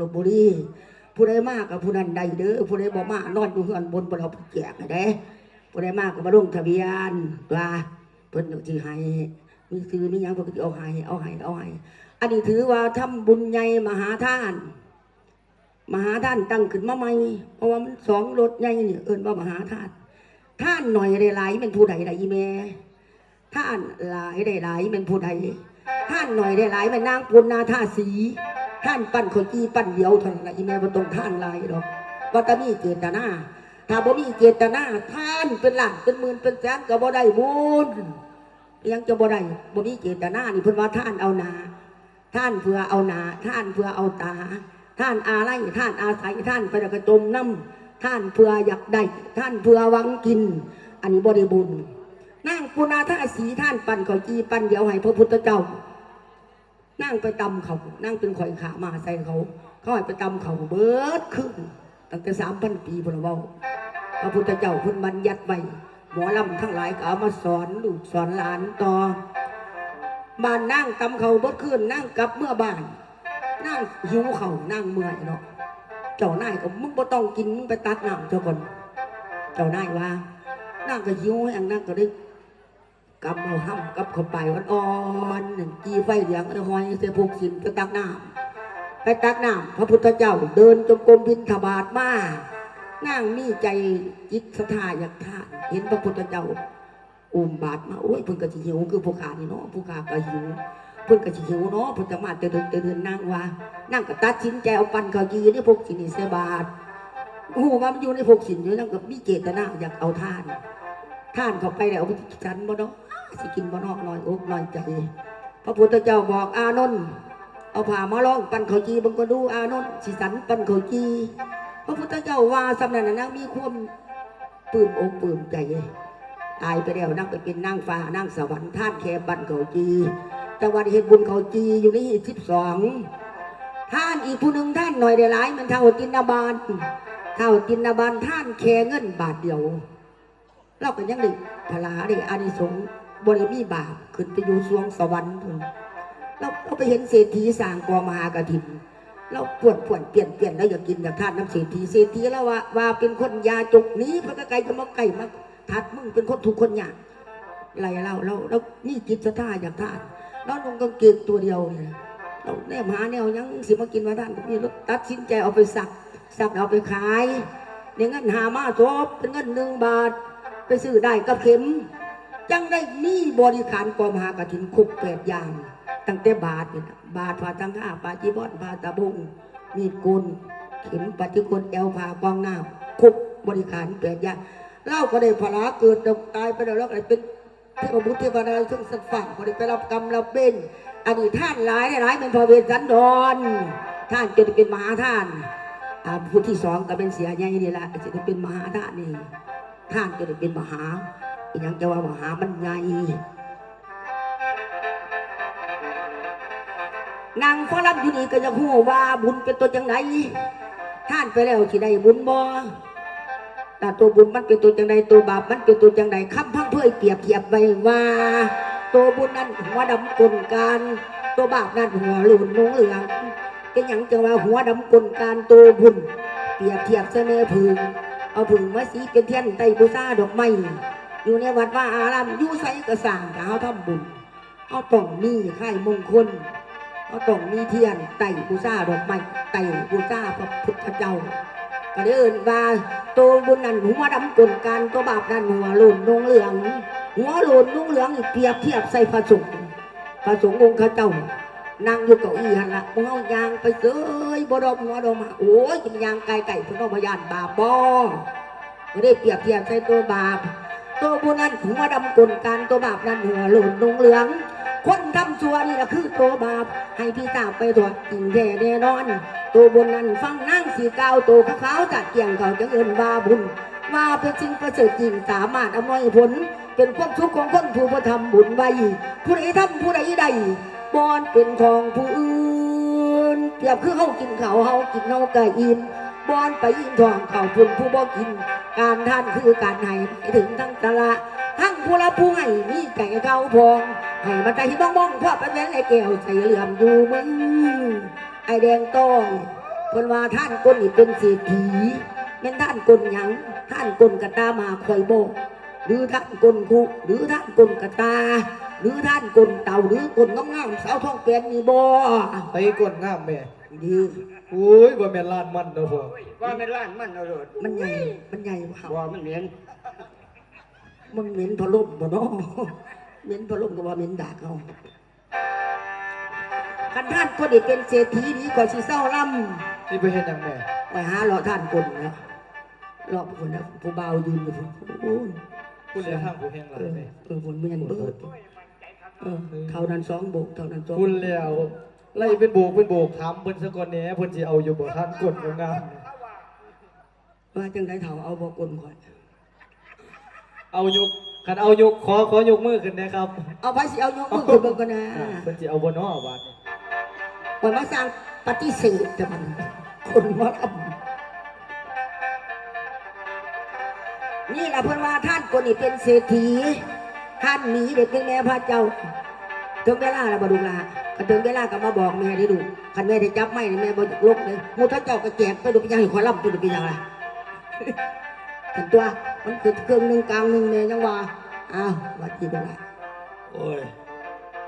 ลบบุรีผู้ใดมากกับผู้นั้นใดเด้อผู้ใดบ่มากนอนอยู่เฮือนบนบนเอาแจกให้เด้ผู้ใดมากก็มาลงทะเบียนว่าเพิ่นสิให้มีซื้อมีหยังเพิ่นก็สิเอาให้เอาให้เอาให้อันนี้ถือว่าทำบุญใหญ่มหาทาน มหาทานตั้งขึ้นมาใหม่เพราะว่ามันสองรถใหญ่นี่เอิ้นว่ามหาทานท่านหน่อยได้หลายเป็นผู้ใดล่ะอีแม่ท่านหลายได้หลายเป็นผู้ใดท่านหน่อยได้หลายเป็นนางปุณนาท่าสี ท่านปั้นขอยจีปั้นเดียวเท่านั้นอีแม่บ่ต้องท่านลายดอกว่าตมีเจตนาถ้าบ่มีเจตนาท่านเป็นล้านเป็นหมื่นเป็นแสนก็บ่ได้บุญยังจะบ่ได้บ่มีเจตนานี่เพิ่นว่าท่านเอานาท่านเพื่อเอานาท่านเพื่อเอาตา ท่านอาไลท่านอาศัยท่านไปแล้วก็จมน้ำท่านเพื่ออยากได้ท่านเพื่อวังกิน อันนี้บ่ได้บุญนั่งปุณาท่าสีท่านปั้นขอยจีปั้นเดียวให้พระพุทธเจ้า นั่งไปตำเขา นั่งเป็นข่อยขามาใส่เขา เขาให้ไปตำเขาเบิดขึ้นตั้งแต่สามพันปีพนเว้าพระพุทธเจ้าคุณบัญญัติไว้หมอลำทั้งหลายก็เอามาสอนลูกสอนหลานต่อบ้านนั่งตำเขาเบิดขึ้นนั่งกลับเมื่อบ้าน นั่งหิวเขานั่งเมื่อยเนาะเจ้านายก็มึงบ่ต้องกินมึงไปตัดน้ำเจ้าก่อนเจ้านายว่านั่งก็หิวแห้งนั่งก็ได้ กำเอาห้ำกับเข้าไปอ่อนๆหนึ่งจีไฟเหลืองไอ้หอยเสียพกสินไปตักน้ำไปตักน้ำพระพุทธเจ้าเดินจงกรมบินทบาทมานั่งมีใจจิตศรัทธาอยากทานเห็นพระพุทธเจ้าอุ้มบาทมาโอ้ยเพิ่นก็สิหิวคือผู้ขานี่เนาะผู้ขาก็หิวเพิ่นก็สิหิวเนาะเพิ่นจะมาแต่เดินแต่เดินนั่งว่านั่งก็ตัดสินใจเอาปันเขายีนี่พกสินนี่เสบาทโอ้โหว่ามันอยู่ในพกสินอยู่นั่งกับมีเจตนาอยากเอาท่านท่านเข้าไปแล้วเอาไปฉันบ่เนาะ สิกินบ่นอกน้อยอกน้อยใจ พระพุทธเจ้าบอกอานนท์เอาผ่ามาลองปันเขาจีบังก็ดูอานนท์สิสันปันเขาจี พระพุทธเจ้าว่าสำนักนั้นมีความปื้มอกปื้มใจตายไปแล้วนั่งไปเป็นนางฟ้านั่งสวรรค์ท่านแค่ปันเขาจีแต่วันเหตุบุญเขาจีอยู่ในสิบสองท่านอีกผู้หนึ่งท่านหน่อยได้หลายมันเท่าจินนาบานเท่าจินนาบานท่านแค่เงินบาทเดียวเราก็ยังได้พลาได้อานิสงส์ บริมีบาปขึ้นไปอยู่สวงสวรรค์พุ่นเราเราไปเห็นเศรษฐีสร้างกองมหากฐินเราปวดปวดเปลี่ยนเปลี่ยนแล้วอยากกินอยากทานน้ำเศรษฐีเศรษฐีแล้วว่าว่าเป็นคนยาจกหนี้พระไก่จะมาไก่มาทัดมึงเป็นคนถูกคนยากไรเราเราเรานี่จิตสะท่าอยากทานเราลงกางเกงตัวเดียวเนี่ยเราแนมหาแนวยังสิมากินมาทานนี่เราตัดสินใจเอาไปสักสักเอาไปขายเนี่ยเงินหามาจบเป็นเงินหนึ่งบาท ไปซื้อได้กับเข็ม จังได้มีบริขารกองมหากฐินคุกแปดอย่าง ตั้งแต่บาทนี่นะบาทผ่าตั้งห้าปาจีบอนผ่าตะบงมีกุลเข็มปฏิกุลแอลผ่ากองน้ำคุกบริขารแปดอย่างเล่าก็ได้พลาเกิดตายไปแล้วแล้วก็ได้เป็นเทพบุตรเทพดาซึ่งสัตว์ฝั่งก็ได้ไปรับกรรมรับเป็นอันนี้ท่านหลายหลายเป็นพระเวสสันดรท่านจะเป็นมหาท่านอ่าผู้ที่สองก็เป็นเสียใหญ่นี่แหละจะเป็นมหาท่านนี่ท่านจะได้เป็นมหา อีกอย่างจะว่ามหามันไงนางฟ้ารับอยู่นี่ก็จะหู้ว่าบุญเป็นตัวจังไหนท่านไปแล้วที่ได้บุญบ่แต่ตัวบุญมันเป็นตัวจังใดตัวบาปมันเป็นตัวจังใดคำพังเพื่อเปรียบเทียบไว้ว่า ตัวบุญนั้นหัวดำกลนการตัวบาปนั้นหัวหลุนนงเหลืองเป็ย่างจะว่าหัวดำกลนการตัวบุญเปรียบเทียบเสนอพึงเอาผึ่งมาสีเป็นเทียนไตบูซาดอกไม้ อยู่ในวัดว่าอารามอยู่ใส่กระสร้างเอาทำบุญเอาต้องมีค่มงคลเอาต้องมีเทียนไตบูซาดอกไม้ไตบูซาพระพุทธเจ้าก็เดินว่าตัวบุญนั้นหัวดำกลการตัวบาปนั้นหัวหลุนนงเหลือง หัวหลุนนงเหลืองเปรียบเทียบใส่พระสงฆ์พระสงฆ์องค์ข้าเจ้านั่งอยู่เก้าอี้หันละมึงเอายางไปเสยบดมหัวดมมโอ้ยกินยางไก่ไก่เพิ่นเอาพยานบาปบ่ไม่ได้เปรียบเทียบใส่ตัวบาป ตัวบุญนั้นหัวดำกลการตัวบาปนั้นหัวหล่นลงเหลือง คนทำชั่วนี่แหละคือตัวบาป ให้พี่สาไปตรวจริงแท้แน่นอน ตัวบุญนั้นฟังนั่งสีกาวตัวขาวๆจัดเกี่ยงเขาจะเอินบาบุญมาเป็นสิ่งประเสริฐจริงสามารถอำนวยผล เป็นความสุขของคนผู้ประทำบุญไว้ผู้ใดทำผู้ใดใดบอนเป็นของผู้อื่นเปรียบคือเฮากินเขาเฮากินเฮาไก่อิ่มบอนไปยินทองเขาพุ่นผู้บ่กิน การท่านคือการให้ไปถึงทั้งตะละทั้งผู้ละผู้ให้มีไก่เขาพองให้มันใจบ้องบ้องๆเพราะเป็นแหวนไอ้แก้วใส่เหลื่อมอยู่มึงไอ้แดงต้องเพิ่นว่าท่านกลนี่เป็นเศรษฐีแม่นท่านกลหยังท่านกลกระตามาคอยโบกหรือท่านกลคุหรือท่านกลกระตาหรือท่านกลเต่าหรือกลงามๆสาวท้องเป็นนี่บ่ไปก้นงามแม่ ดีโอ้ยบ่แม่นลานมันเด้อพ่อว่าไม่ล้านมันเอาโลดมันใหญ่ มันใหญ่ว่าว่ามันเหม็นมันเหม็นพะลมบ่เนาะเหม็นพะลมก็ว่าเหม็นดากเอาคันท่านคนนี้เป็นเศรษฐีนี้ก็สิเศร้าล่ำนี่ไปเฮ็ดหยังแม่ไปหาเลาะท่านคนนะเลาะคนนะผู้เบาวยืนอยู่พุ่นโอ้ยคุณเหลือทางผู้แห่งหเอลายอแม่เออคนเมียนเบิดเออเท่านั้นสองโบกเท่านั้นสองคุณแล้ว ไล่เป็นโบกเป็นโบกถามเพิ่นซะก่อนแหน่เพิ่นสิเอาอยู่บ่ท่านก้นงามๆเนี่ยว่าจังไดเท่าเอาบอกคนก่อนเอายกคันเอายกขอขอยกมือขึ้นนะครับเอาไปสิเอายกมือขึ้นเบิ่งกันนะอ่าเพิ่นสิเอาบ่เนาะบาดนี้มันมาสร้างปฏิเสธแต่มันคนมาทำนี่แหละเพิ่นว่าท่านคนนี้เป็นเศรษฐีท่านหนีเด็กเป็นแม่พระเจ้าถึงเวลาแล้วบ่ดูลา ก็ถึงเวลาก็มาบอกแม่ได้ดูคันแม่ได้จับไม่แม่บ่ลกเลยมูท่าเจ้าก็แจกไปดูไปยังให้ขอลำไปดูไปยังอะไรถึงตัวมันคือเครื่องหนึ่งกลางหนึ่งเนี่ยยังว่าอ้าววัดที่เป็นไรโอ้ย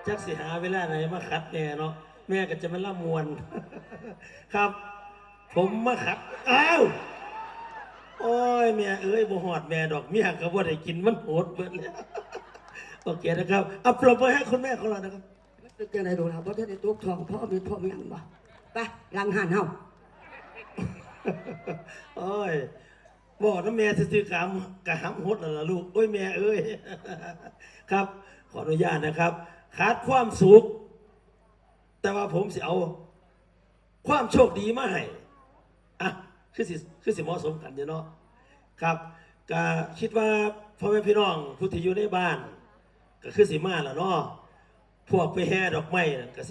จักสิหาเวลาไหนมาขัดแม่เนาะแม่ก็จะมาล่ำมวน ครับ ผมมาขัดอ้าวโอ้ยแม่เอ้ยบ่หอดแม่ดอกเมียก็บ่ได้กินมันโหดเบิดเลยโอเคนะครับเอาปรบมือให้คุณแม่ของเรานะครับ เป็นจังไรดูแล้วเพราะถ้าได้ตัวทองพ่อมีพ่อมีอย่างบ่ไปลังหันเฮาโอ้ยบอกน้ำแม่ซื้อกามกะหำหดแล้วล่ะลูกโอ้ยแม่เอ้ยครับ ขออนุญาตนะครับ ขาดความสุข แต่ว่าผมสิเอา ความโชคดีมาให้อะคือสิคือสิเหมาะสมกันเนาะครับก็คิดว่าพ่อแม่พี่น้องผู้ที่อยู่ในบ้าน ก็คือสิมาแล้วเนาะ พวกไปแห่ดอกไม้น่ะก็สิ